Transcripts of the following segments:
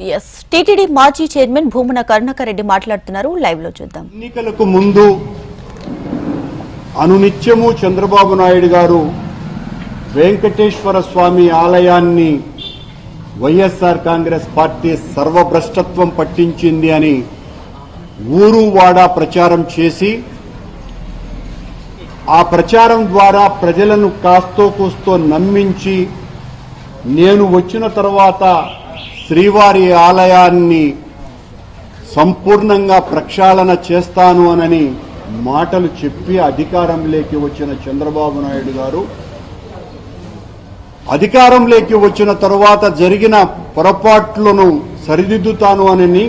Yes TTD మాజీ chairman Bhumana Karunakar Reddy మాట్లాడుతున్నారు. లైవ్లో చూద్దాం. ఎన్నికలకు ముందు అనునిత్యము చంద్రబాబు నాయుడు గారు వెంకటేశ్వర స్వామి ఆలయాన్ని వైఎస్ఆర్ కాంగ్రెస్ పార్టీ సర్వభ్రష్టత్వం పట్టించింది అని ఊరు వాడా ప్రచారం చేసి ఆ ప్రచారం ద్వారా ప్రజలను కాస్తో కూస్తో నమ్మించి నేను వచ్చిన తర్వాత శ్రీవారి ఆలయాన్ని సంపూర్ణంగా ప్రక్షాళన చేస్తాను అనని మాటలు చెప్పి అధికారంలోకి వచ్చిన చంద్రబాబు నాయుడు గారు అధికారంలోకి వచ్చిన తరువాత జరిగిన పొరపాట్లను సరిదిద్దుతాను అని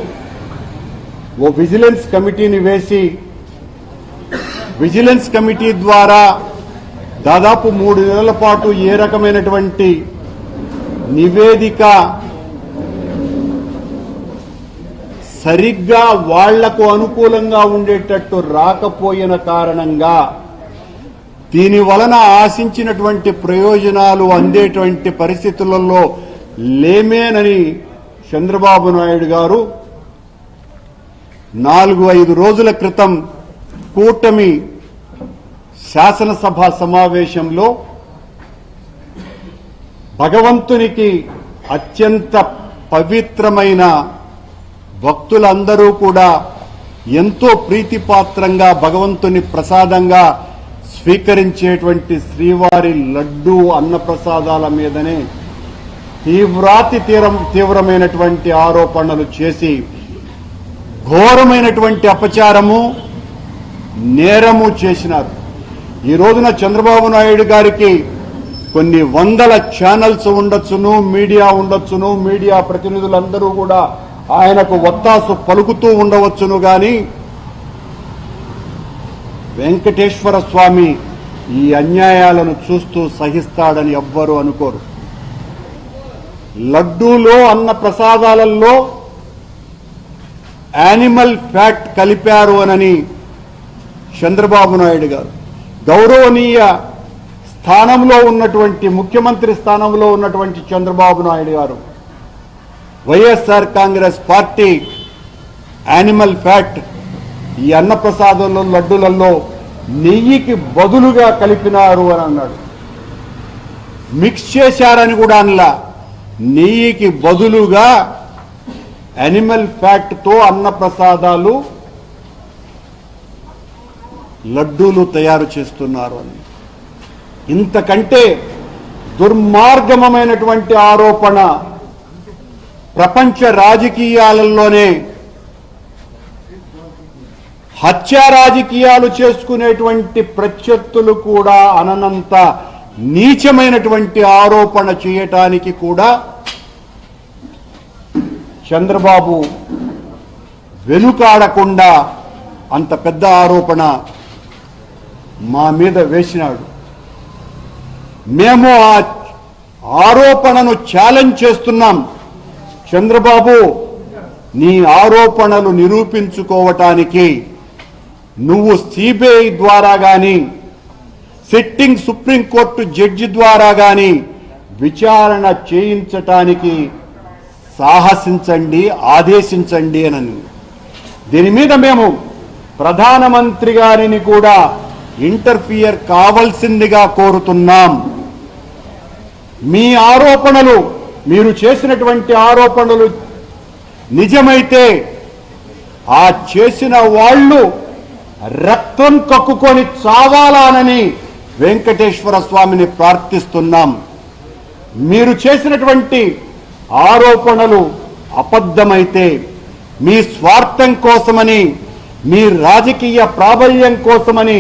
ఓ విజిలెన్స్ కమిటీని వేసి విజిలెన్స్ కమిటీ ద్వారా దాదాపు మూడు నెలల పాటు ఏ రకమైనటువంటి నివేదిక సరిగ్గా వాళ్ళకు అనుకూలంగా ఉండేటట్టు రాకపోయిన కారణంగా దీని వలన ఆశించినటువంటి ప్రయోజనాలు అందేటువంటి పరిస్థితులలో లేమేనని చంద్రబాబు నాయుడు గారు నాలుగు ఐదు రోజుల క్రితం కూటమి శాసనసభ సమావేశంలో భగవంతునికి అత్యంత పవిత్రమైన భక్తులందరూ కూడా ఎంతో ప్రీతిపాత్రంగా భగవంతుని ప్రసాదంగా స్వీకరించేటువంటి శ్రీవారి లడ్డు అన్నప్రసాదాల మీదనే తీవ్రాతి తీరం తీవ్రమైనటువంటి ఆరోపణలు చేసి ఘోరమైనటువంటి అపచారము నేరము చేసినారు. ఈ రోజున చంద్రబాబు నాయుడు గారికి కొన్ని వందల ఛానల్స్ ఉండొచ్చును మీడియా ఉండొచ్చును మీడియా ప్రతినిధులందరూ కూడా ఆయనకు ఒత్తాసు పలుకుతూ ఉండవచ్చును గాని వెంకటేశ్వర స్వామి ఈ అన్యాయాలను చూస్తూ సహిస్తాడని ఎవ్వరూ అనుకోరు. లడ్డూలో అన్న ప్రసాదాలలో యానిమల్ ఫ్యాట్ కలిపారు అనని చంద్రబాబు నాయుడు గారు. గౌరవనీయ స్థానంలో ఉన్నటువంటి ముఖ్యమంత్రి స్థానంలో ఉన్నటువంటి Chandrababu Naidu garu YSR congress party animal fat ఈ అన్నప్రసాదంలో లడ్డులలో నెయ్యికి బదులుగా కలిపినారు అని అన్నాడు. మిక్స్ చేశారని కూడా అనలా. నెయ్యికి బదులుగా యానిమల్ ఫ్యాట్తో అన్నప్రసాదాలు లడ్డూలు తయారు చేస్తున్నారు అని. ఇంతకంటే దుర్మార్గమైనటువంటి ఆరోపణ ప్రపంచ రాజకీయాలలోనే హత్య రాజకీయాలు చేసుకునేటువంటి ప్రత్యర్థులు కూడా అననంత నీచమైనటువంటి ఆరోపణ చేయటానికి కూడా చంద్రబాబు వెనుకాడకుండా అంత పెద్ద ఆరోపణ మా మీద వేసినాడు. మేము ఆ ఆరోపణను ఛాలెంజ్ చేస్తున్నాం. చంద్రబాబు నీ ఆరోపణలు నిరూపించుకోవటానికి నువ్వు సిబిఐ ద్వారా గాని సిట్టింగ్ సుప్రీంకోర్టు జడ్జి ద్వారా గాని విచారణ చేయించటానికి సాహసించండి ఆదేశించండి అని దీని మీద మేము ప్రధానమంత్రి గారిని కూడా ఇంటర్ఫియర్ కావలసిందిగా కోరుతున్నాం. మీ ఆరోపణలు మీరు చేసినటువంటి ఆరోపణలు నిజమైతే ఆ చేసిన వాళ్ళు రక్తం కక్కుకొని చావాలానని వెంకటేశ్వర స్వామిని ప్రార్థిస్తున్నాం. మీరు చేసినటువంటి ఆరోపణలు అబద్ధమైతే మీ స్వార్థం కోసమని మీ రాజకీయ ప్రాబల్యం కోసమని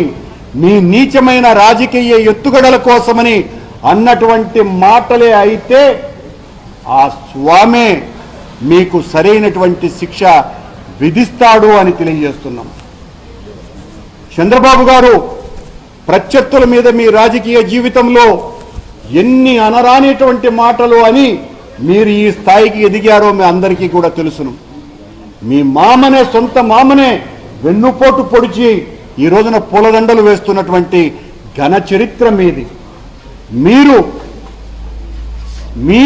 మీ నీచమైన రాజకీయ ఎత్తుగడల కోసమని అన్నటువంటి మాటలే అయితే ఆ స్వామే మీకు సరైనటువంటి శిక్ష విధిస్తాడు అని తెలియజేస్తున్నాం. చంద్రబాబు గారు ప్రత్యర్థుల మీద మీ రాజకీయ జీవితంలో ఎన్ని అనరానేటువంటి మాటలు అని మీరు ఈ స్థాయికి ఎదిగారో మీ అందరికీ కూడా తెలుసును. మీ మామనే సొంత మామనే వెన్నుపోటు పొడిచి ఈ రోజున పూలదండలు వేస్తున్నటువంటి ఘన చరిత్ర మీది. మీరు మీ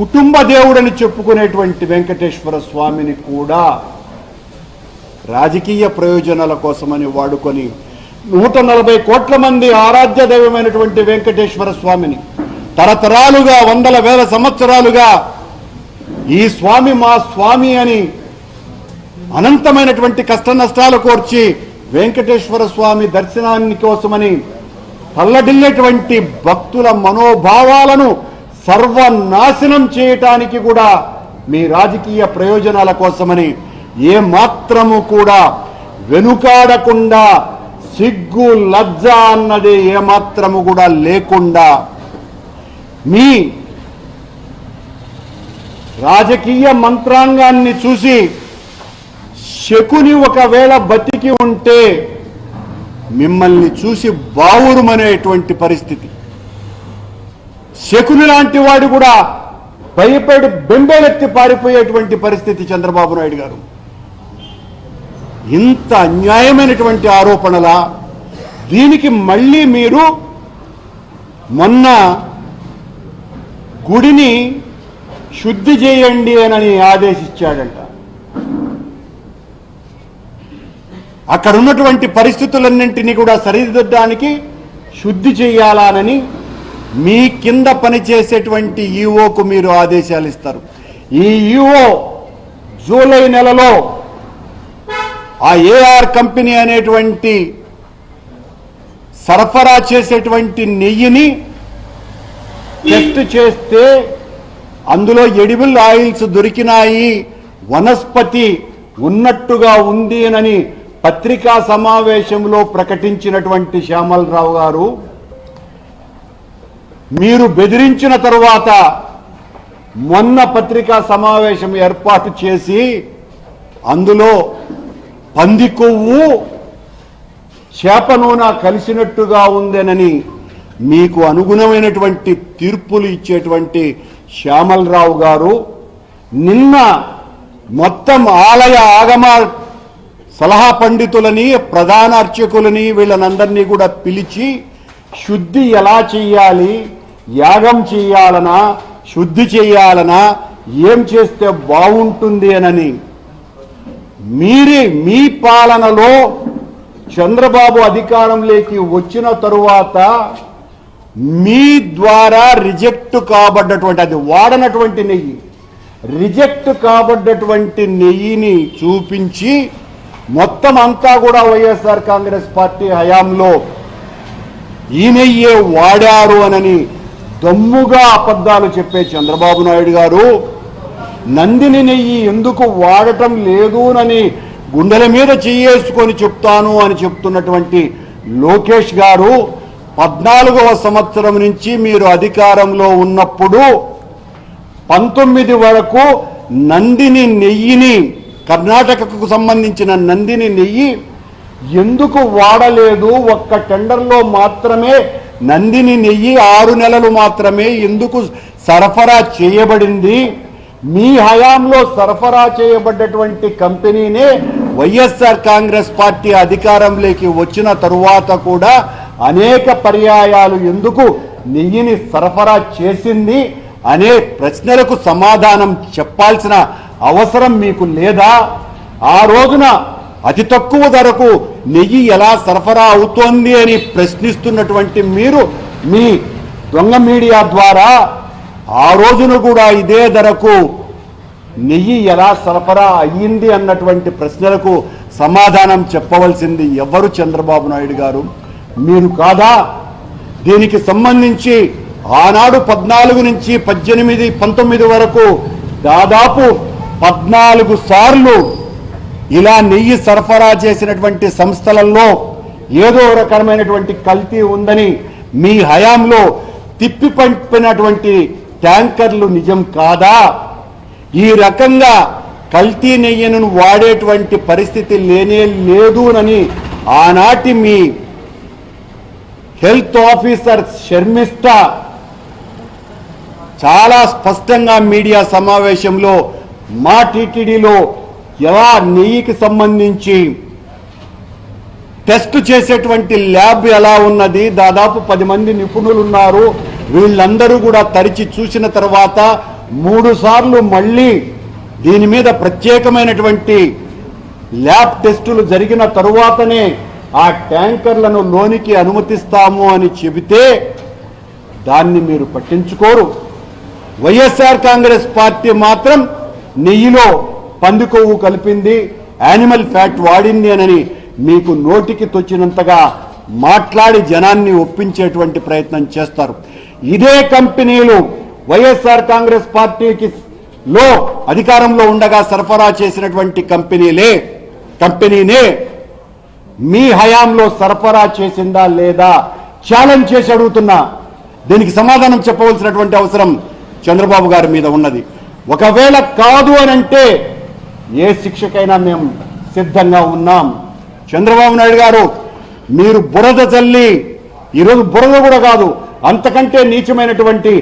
కుటుంబ దేవుడని చెప్పుకునేటువంటి వెంకటేశ్వర స్వామిని కూడా రాజకీయ ప్రయోజనాల కోసమని వాడుకొని నూట నలభై కోట్ల మంది ఆరాధ్య దైవమైనటువంటి వెంకటేశ్వర స్వామిని తరతరాలుగా వందల వేల సంవత్సరాలుగా ఈ స్వామి మా స్వామి అని అనంతమైనటువంటి కష్ట నష్టాలు కోర్చి వెంకటేశ్వర స్వామి దర్శనాన్ని కోసమని తల్లడిల్లేటువంటి భక్తుల మనోభావాలను సర్వనాశనం చేయటానికి కూడా మీ రాజకీయ ప్రయోజనాల కోసమని ఏ మాత్రము కూడా వెనుకాడకుండా సిగ్గు లజ్జ అన్నది ఏమాత్రము కూడా లేకుండా మీ రాజకీయ మంత్రాంగాన్ని చూసి శకుని ఒకవేళ బతికి ఉంటే మిమ్మల్ని చూసి బావురుమనేటువంటి పరిస్థితి. శకుని లాంటి వాడు కూడా భయపడి బెంబేలెత్తి పారిపోయేటువంటి పరిస్థితి చంద్రబాబు నాయుడు గారు. ఇంత అన్యాయమైనటువంటి ఆరోపణల దీనికి మళ్ళీ మీరు మొన్న గుడిని శుద్ధి చేయండి అని ఆదేశించాడంట. అక్కడ ఉన్నటువంటి పరిస్థితులన్నింటినీ కూడా సరిదిద్దడానికి శుద్ధి చేయాలనని మీ కింద పనిచేసేటువంటి ఈఓకు మీరు ఆదేశాలు ఇస్తారు. ఈ ఈఓ జూలై నెలలో ఆ ఏఆర్ కంపెనీ అనేటువంటి సరఫరా చేసేటువంటి నెయ్యిని టెస్ట్ చేస్తే అందులో ఎడిబుల్ ఆయిల్స్ దొరికినాయి వనస్పతి ఉన్నట్టుగా ఉంది అని పత్రికా సమావేశంలో ప్రకటించినటువంటి శ్యామలరావు గారు మీరు బెదిరించిన తరువాత మొన్న పత్రికా సమావేశం ఏర్పాటు చేసి అందులో పంది కొవ్వు చేప నూనె కలిసినట్టుగా ఉందేనని మీకు అనుగుణమైనటువంటి తీర్పులు ఇచ్చేటువంటి శ్యామలరావు గారు నిన్న మొత్తం ఆలయ ఆగమ సలహా పండితులని ప్రధాన అర్చకులని వీళ్ళనందరినీ కూడా పిలిచి శుద్ధి ఎలా చెయ్యాలి? యాగం చేయాలనా? శుద్ధి చేయాలనా? ఏం చేస్తే బాగుంటుంది అనని. మీరే మీ పాలనలో చంద్రబాబు అధికారంలోకి వచ్చిన తరువాత మీ ద్వారా రిజెక్ట్ కాబడ్డటువంటి అది వాడనటువంటి నెయ్యి. రిజెక్ట్ కాబడ్డటువంటి నెయ్యిని చూపించి మొత్తం అంతా కూడా వైఎస్ఆర్ కాంగ్రెస్ పార్టీ హయాంలో ఈ నెయ్యే వాడారు అనని దమ్ముగా అబద్ధాలు చెప్పే చంద్రబాబు నాయుడు గారు నందిని నెయ్యి ఎందుకు వాడటం లేదునని గుండెల మీద చెయ్యేసుకొని చెప్తాను అని చెప్తున్నటువంటి లోకేష్ గారు పద్నాలుగవ సంవత్సరం నుంచి మీరు అధికారంలో ఉన్నప్పుడు పంతొమ్మిది వరకు నందిని నెయ్యిని కర్ణాటకకు సంబంధించిన నందిని నెయ్యి ఎందుకు వాడలేదు? ఒక్క టెండర్లో మాత్రమే నందిని నెయ్యి ఆరు నెలలు మాత్రమే ఎందుకు సరఫరా చేయబడింది? మీ హయాంలో సరఫరా చేయబడ్డటువంటి కంపెనీనే వైఎస్ఆర్ కాంగ్రెస్ పార్టీ అధికారంలోకి వచ్చిన తరువాత కూడా అనేక పర్యాయాలు ఎందుకు నెయ్యిని సరఫరా చేసింది అనే ప్రశ్నలకు సమాధానం చెప్పాల్సిన అవసరం మీకు లేదా? ఆ రోజున అతి తక్కువ ధరకు నెయ్యి ఎలా సరఫరా అవుతోంది అని ప్రశ్నిస్తున్నటువంటి మీరు మీ దొంగ మీడియా ద్వారా ఆ రోజున కూడా ఇదే ధరకు నెయ్యి ఎలా సరఫరా అయ్యింది అన్నటువంటి ప్రశ్నలకు సమాధానం చెప్పవలసింది ఎవరు చంద్రబాబు నాయుడు గారు? మీరు కాదా? దీనికి సంబంధించి ఆనాడు పద్నాలుగు నుంచి పద్దెనిమిది పంతొమ్మిది వరకు దాదాపు పద్నాలుగు సార్లు ఇలా నెయ్యి సరఫరా చేసినటువంటి సంస్థలలో ఏదో రకమైనటువంటి కల్తీ ఉందని మీ హయాంలో తిప్పి పంపినటువంటి ట్యాంకర్లు నిజం కాదా? ఈ రకంగా కల్తీ నెయ్యను వాడేటువంటి పరిస్థితి లేనే లేదునని ఆనాటి మీ హెల్త్ ఆఫీసర్ శర్మిష్ట చాలా స్పష్టంగా మీడియా సమావేశంలో మా టీటీడీలో ఎలా నెయ్యికి సంబంధించి టెస్ట్ చేసేటువంటి ల్యాబ్ ఎలా ఉన్నది? దాదాపు పది మంది నిపుణులు ఉన్నారు వీళ్ళందరూ కూడా తరిచి చూసిన తర్వాత మూడు సార్లు మళ్ళీ దీని మీద ప్రత్యేకమైనటువంటి ల్యాబ్ టెస్టులు జరిగిన తరువాతనే ఆ ట్యాంకర్లను లోనికి అనుమతిస్తాము అని చెబితే దాన్ని మీరు పట్టించుకోరు. వైఎస్ఆర్ కాంగ్రెస్ పార్టీ మాత్రం నెయ్యిలో పంది కొవ్వు కలిపింది యానిమల్ ఫ్యాట్ వాడింది అని మీకు నోటికి తొచ్చినంతగా మాట్లాడి జనాన్ని ఒప్పించేటువంటి ప్రయత్నం చేస్తారు. ఇదే కంపెనీలు వైఎస్ఆర్ కాంగ్రెస్ పార్టీకి లో అధికారంలో ఉండగా సరఫరా చేసినటువంటి కంపెనీలే కంపెనీనే మీ హయాంలో సరఫరా చేసిందా లేదా ఛాలెంజ్ చేసి అడుగుతున్నా. దీనికి సమాధానం చెప్పవలసినటువంటి అవసరం చంద్రబాబు గారి మీద ఉన్నది. ఒకవేళ కాదు అని అంటే ఏ శిక్షకైనా మేము సిద్ధంగా ఉన్నాం. చంద్రబాబు నాయుడు గారు మీరు బురద చల్లి ఈరోజు బురద కూడా కాదు అంతకంటే నీచమైనటువంటి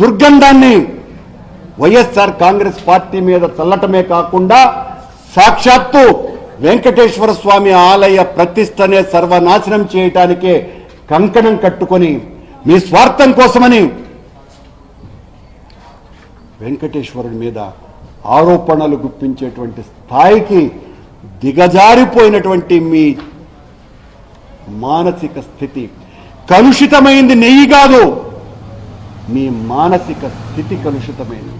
దుర్గంధాన్ని వైఎస్ఆర్ కాంగ్రెస్ పార్టీ మీద చల్లటమే కాకుండా సాక్షాత్తు వెంకటేశ్వర స్వామి ఆలయ ప్రతిష్టనే సర్వనాశనం చేయటానికే కంకణం కట్టుకొని మీ స్వార్థం కోసమని వెంకటేశ్వరుడి మీద ఆరోపణలు గుప్పించేటువంటి స్థాయికి దిగజారిపోయినటువంటి మీ మానసిక స్థితి కలుషితమైంది నెయ్యి కాదు. మీ మానసిక స్థితి కలుషితమైంది.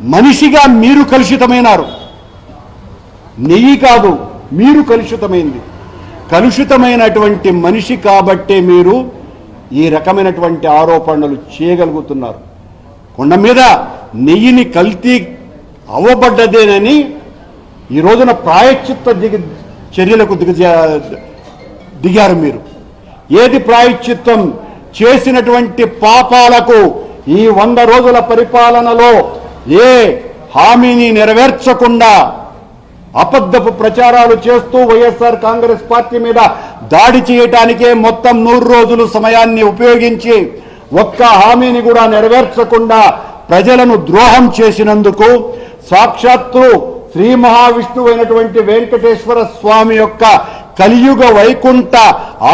మనిషిగా మీరు కలుషితమైనారు. నెయ్యి కాదు మీరు కలుషితమైంది. కలుషితమైనటువంటి మనిషి కాబట్టే మీరు ఈ రకమైనటువంటి ఆరోపణలు చేయగలుగుతున్నారు. కొండ మీద నెయ్యిని కల్తీ అవ్వబడ్డదేనని ఈ రోజున ప్రాయశ్చిత్త దిగ చర్యలకు దిగ దిగారు మీరు. ఏది ప్రాయశ్చిత్తం చేసినటువంటి పాపాలకు ఈ వంద రోజుల పరిపాలనలో ఏ హామీని నెరవేర్చకుండా అబద్ధపు ప్రచారాలు చేస్తూ వైఎస్ఆర్ కాంగ్రెస్ పార్టీ మీద దాడి చేయటానికే మొత్తం నూరు రోజులు సమయాన్ని ఉపయోగించి ఒక్క హామీని కూడా నెరవేర్చకుండా ప్రజలను ద్రోహం చేసినందుకు సాక్షాత్తు శ్రీ మహావిష్ణువు అయినటువంటి వెంకటేశ్వర స్వామి యొక్క కలియుగ వైకుంఠ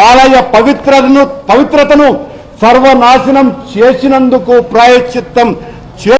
ఆలయ పవిత్రతను పవిత్రతను సర్వనాశనం చేసినందుకు ప్రాయశ్చిత్తం